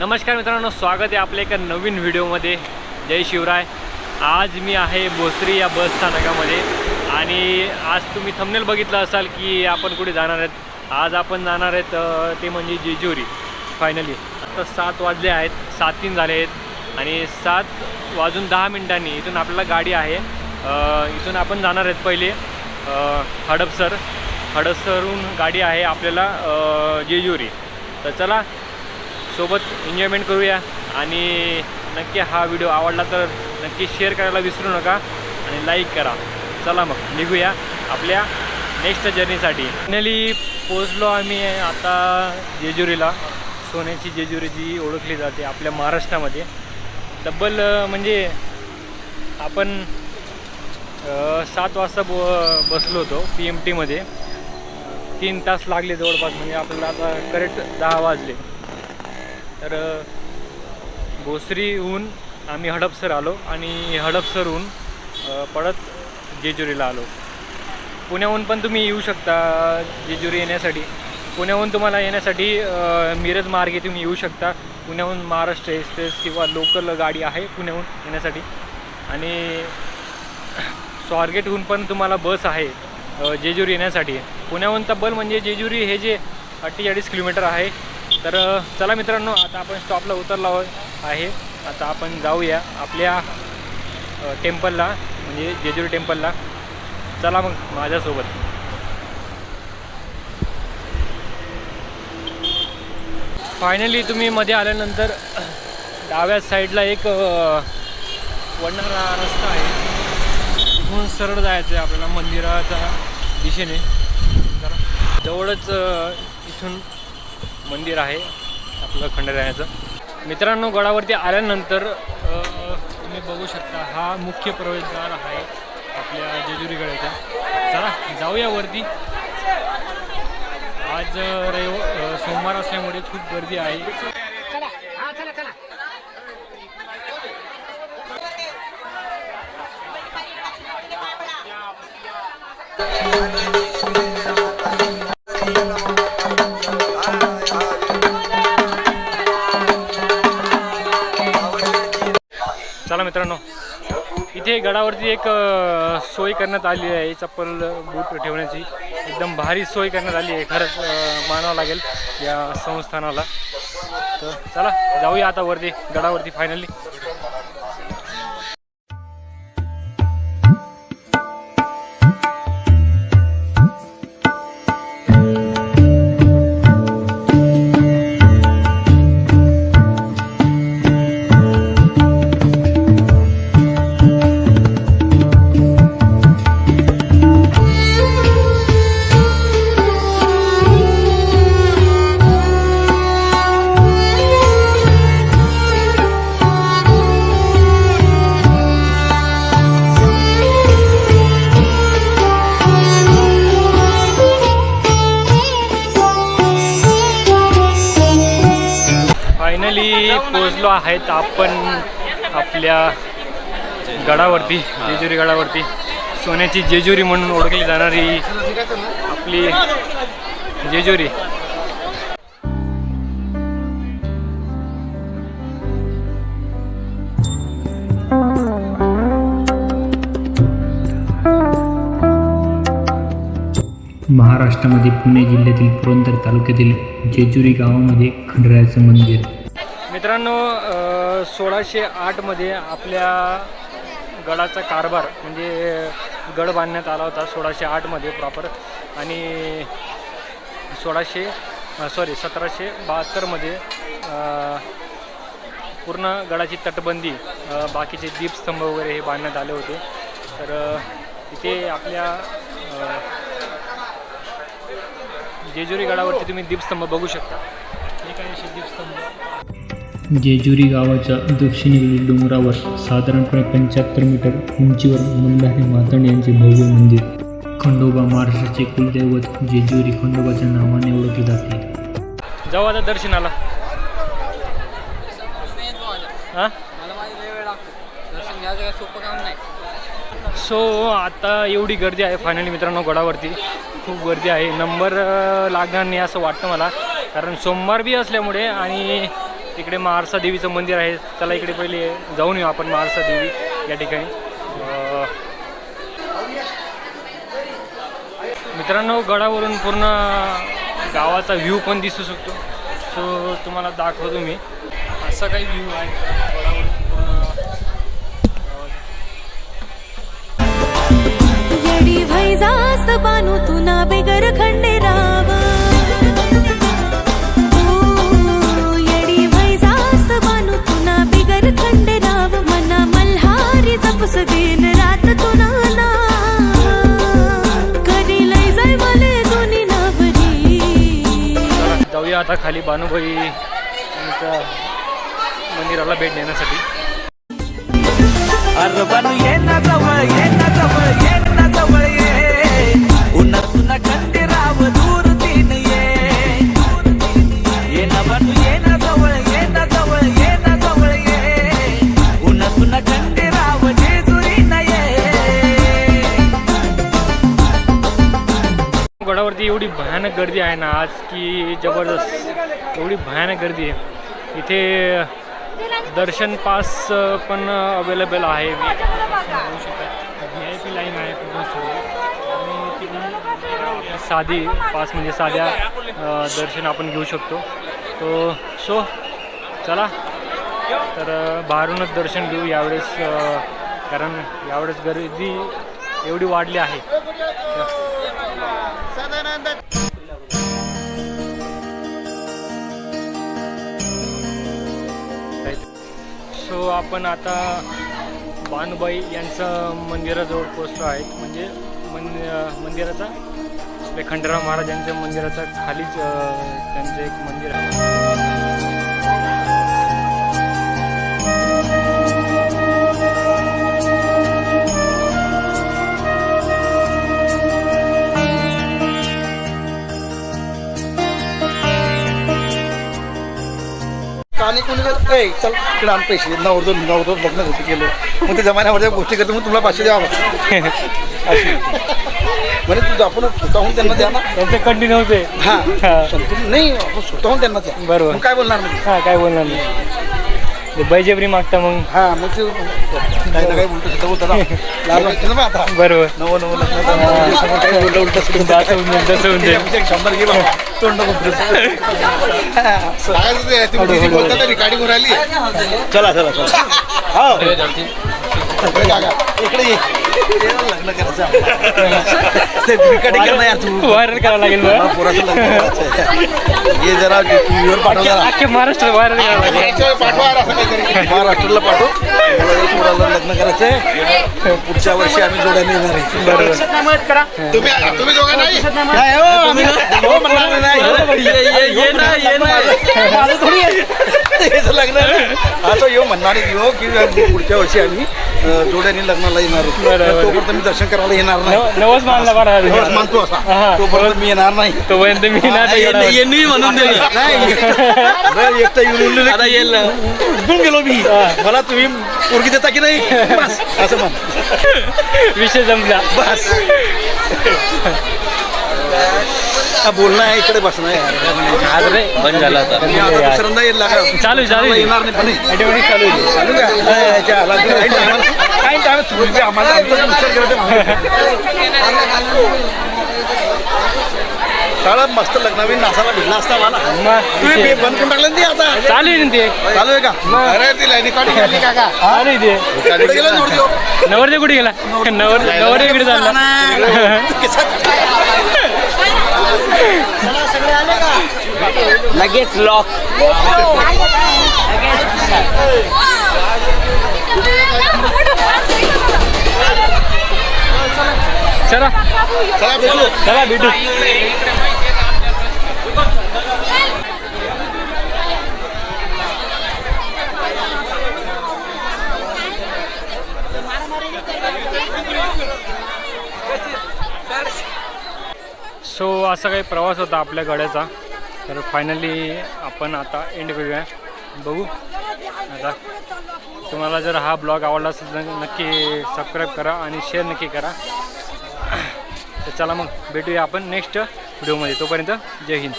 नमस्कार मित्रांनो स्वागत आहे आपल्या एका नवीन व्हिडिओमध्ये. जय शिवराय. आज मी आहे भोसरी या बस स्थानकामध्ये. आणि आज तुम्ही थंबनेल बघितलं असाल की आपण कुठे जाणार आहेत? आज आपण जाणार आहेत ते म्हणजे जेजुरी. फायनली आता सात वाजले आहेत सात तीन झाले आहेत. आणि सात वाजून दहा मिनिटांनी इथून आपल्याला गाडी आहे. इथून आपण जाणार आहेत पहिले हडपसर. हडपसरहून गाडी आहे आपल्याला जेजुरी. तर चला सोबत एन्जॉयमेंट करूया. आणि नक्की हा व्हिडिओ आवडला तर नक्की शेअर करायला विसरू नका. आणि लाईक करा. चला मग निघूया आपल्या नेक्स्ट जर्नीसाठी फायनली पोचलो आम्ही आता जेजुरीला. सोन्याची जेजुरी जी ओळखली जाते आपल्या महाराष्ट्रामध्ये. तब्बल म्हणजे आपण सात वाजता ब बसलो होतो पी एम टीमध्ये तीन तास लागले जवळपास म्हणजे आपल्याला आता करेक्ट दहा वाजले. तर भोसरीहून आम्ही हडपसर आलो आणि हडपसरहून परत जेजुरीला आलो. पुण्याहून पण तुम्ही येऊ शकता जेजुरी येण्यासाठी. पुण्याहून तुम्हाला येण्यासाठी मिरज मार्गे तुम्ही येऊ शकता. पुण्याहून महाराष्ट्र एक्सप्रेस किंवा लोकल गाडी आहे पुण्याहून येण्यासाठी. आणि स्वारगेटहून पण तुम्हाला बस आहे जेजुरी येण्यासाठी. पुण्याहून तब्बल म्हणजे जेजुरी हे जे अठ्ठेचाळीस किलोमीटर आहे तर चला मित्रांनो आता आपण स्टॉपला उतरलो आहे. आता आपण जाऊया आपल्या टेम्पलला म्हणजे जेजुरी टेम्पलला चला मग माझ्यासोबत. फायनली तुम्ही मध्ये आल्यानंतर डाव्या साईडला एक वडणारा रस्ता आहे. तिथून सरळ जायचं आहे आपल्याला मंदिराच्या दिशेने. जवळच इथून मंदिर आहे आपलं खंडरायाचं. मित्रांनो गडावरती आल्यानंतर तुम्ही बघू शकता हा मुख्य प्रवेशद्वार आहे आपल्या जेजुरी गडाचा चला जाऊया वरती. आज रविव सोमवार असल्यामुळे खूप गर्दी आहे. चला चला मित्रांनो इथे गडावरती एक सोय करण्यात आली आहे. चप्पल बूट ठेवण्याची. एकदम भारी सोय करण्यात आली आहे. खरंच मानावं लागेल या संस्थानाला. तर चला जाऊया आता वरती गडावरती फायनली फायनली पोचलो आहेत आपण आपल्या गडावरती जेजुरी गडावरती. सोन्याची जेजुरी म्हणून ओळखली जाणारी आपली जेजुरी. महाराष्ट्रामध्ये पुणे जिल्ह्यातील पुरंदर तालुक्यातील जेजुरी गावामध्ये खंडरायाचं मंदिर. मित्रांनो सोळाशे आठमध्ये आपल्या गडाचा कारभार म्हणजे गड बांधण्यात आला होता सोळाशे आठमध्ये प्रॉपर आणि सोळाशे सॉरी सतराशे बहात्तरमध्ये पूर्ण गडाची तटबंदी बाकीचे दीपस्तंभ वगैरे हे बांधण्यात आले होते. तर इथे आपल्या जेजुरी गडावरती तुम्ही दीपस्तंभ बघू शकता. हे काही असे दीपस्तंभ? जेजुरी गावाच्या दक्षिणेकडील डोंगरावर साधारणपणे पंच्याहत्तर मीटर उंचीवर मल्हारी मातंड यांचे भव्य मंदिर. खंडोबा महाराष्ट्राचे कुलदैवत जेजुरी खंडोबाच्या नावाने ओळखले जाते. जाऊ आता दर्शनाला. हां? सो आता एवढी गर्दी आहे फायनली मित्रांनो गडावरती खूप गर्दी आहे. नंबर लागणार नाही असं वाटतं मला. कारण सोमवार बी असल्यामुळे आणि तिकडे महारसा देवीचं मंदिर आहे. त्याला इकडे पहिले जाऊन येऊ आपण महारसा देवी या ठिकाणी. मित्रांनो गडावरून पूर्ण गावाचा व्ह्यू पण दिसू शकतो. सो तुम्हाला दाखवतो मी. असा काही व्ह्यू आहे. आता खाली बानुबाई यांच्या मंदिराला भेट देण्यासाठी. ये जवळ ये ना जवळ ये ना जवळ ये. उन्हा तुना खंडेराव दूर एवढी भयानक गर्दी आहे ना आज की जबरदस्त. एवढी भयानक गर्दी आहे. इथे दर्शन पास पण अवेलेबल आहे. व्ही आय पी लाईन आहे पूर्ण सुरू. आणि तिकडून साधी पास म्हणजे साध्या दर्शन आपण घेऊ शकतो. तो सो चला. तर बाहेरूनच दर्शन घेऊ यावेळेस कारण यावेळेस गर्दी एवढी वाढली आहे. सो आपण आता बानुबाई यांचं मंदिराजवळ पोचलो आहेत म्हणजे मन मंदिराचा आपल्या खंडराव महाराजांच्या मंदिराचा खालीच त्यांचं एक मंदिर आहे. आणि कोणी जर ए चल इकडे आण पैसे नवरदो नवरदो बघणं होतं केलं मग ते जमान्यावर गोष्टी करतो मग तुला पाचशे द्यावं. अशी. म्हणजे तू आपण स्वतःहून त्यांना द्या ना त्यांचं कंटिन्यू होते हा हा. नाही आपण स्वतःहून त्यांना द्या बरोबर. काय बोलणार नाही हां काय बोलणार नाही बैजेबरी मागता मग हा मग ते काही ना काही उलट सुद्धा बोलतात ना. लहान वाटतं ना मग आता बरोबर नव नव लग्न झालं. समोर काही उलट उलट सुद्धा बोलतात. असं होऊन जाईल, तसं होऊन जाईल. त्याच्यापेक्षा एक शंभर घे बाबा. तोंड नको फिरवू. चला चला चला हो इकडे जागा. इकडे ये. ये लग्न करायचं व्हायरल करावं लागेल. ये जरा टीव्हीवर पाठव जरा. अख्खे महाराष्ट्र व्हायरल करावं लागेल. महाराष्ट्राला पाठव. लग्न करायचंय. पुढच्या वर्षी आम्ही जोड्याने येणार आहे. बरोबर. तुम्ही तुम्ही दोघं नाही? नाही, हो, आम्ही हो. ये ये थोडी लग्न आहे. असं येऊ म्हणणार की पुढच्या वर्षी आम्ही जोड्याने लग्नाला येणार. तोपर्यंत मी दर्शन करायला येणार नाही. नव- नवस मानला नवस बरं मानतो असा. हा. तोपर्यंत मी येणार नाही. तोपर्यंत मी ना ते गडावर. ये नाही म्हणून दे नाही. बरं, एकटा येऊन उरलेलं आता येईल ना. उठून गेलो मी. मला तुम्ही पोरगी देता की नाही? बस. असं म्हण. विषय जमला. बस. हा, बोलणं आहे इकडे बसणं आहे. आज रे बंद झाला आता. दुसऱ्यांदा येईल. चालू चालू. येणार नाही पण. चालू. चालू का? बी आम्हाला काळा मस्त लग्नावी नासाला भेटला असता मला मग तुम्ही बंद करून टाकलं ते आता? चालू आहे ना ते चालू आहे का? अरे ती लाईनी काढून गेली का आहे ते. कुठे गेला नवरदेव? नवरदेव कुठे गेला? नवर नवरदेव इकडे चालला. लगेच लॉक चला. चला भेटू. चला भेटू. सो असा काही प्रवास होता आपल्या गाड्याचा. तर फायनली आपण आता एंड करूया. बघू. आता तुम्हाला जर हा ब्लॉग आवडला असेल तर नक्की सबस्क्राईब करा आणि शेअर नक्की करा. चला मग भेटूया आपण नेक्स्ट व्हिडिओमध्ये तोपर्यंत जय हिंद.